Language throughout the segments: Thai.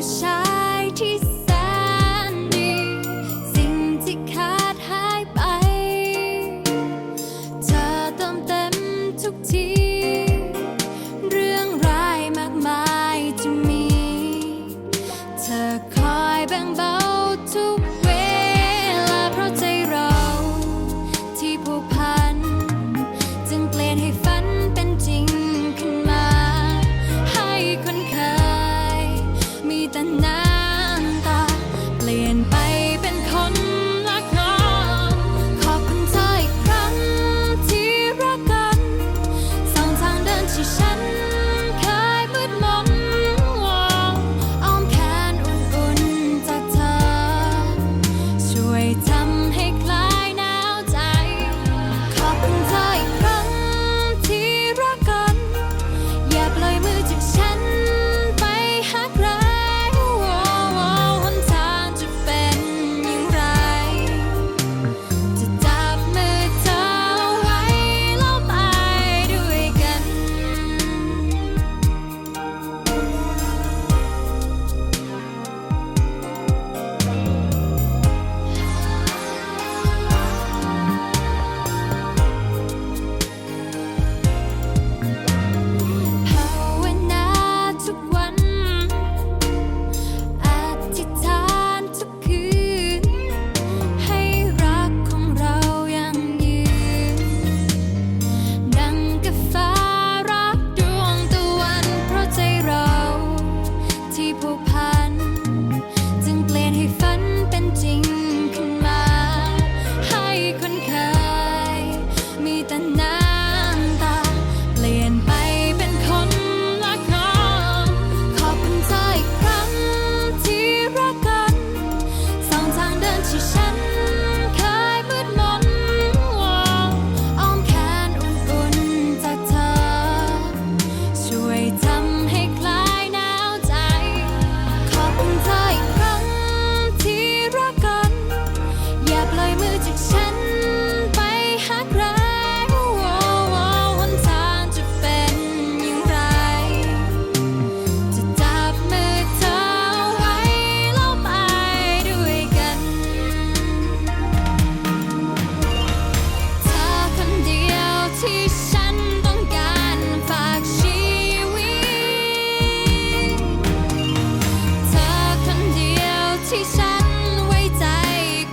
ผู้าที่แสนดี สิ่งที่ขาดหายไป เธเติมเต็มทุกที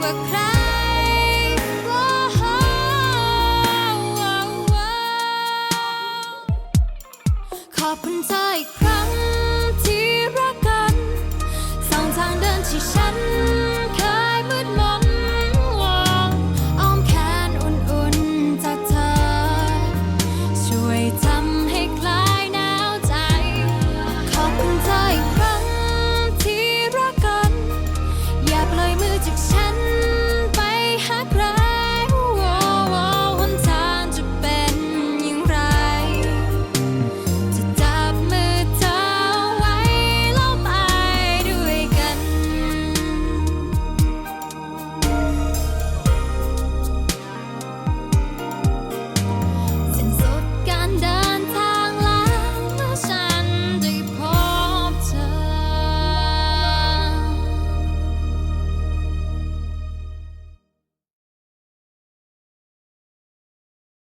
ขอบคุณเธออีก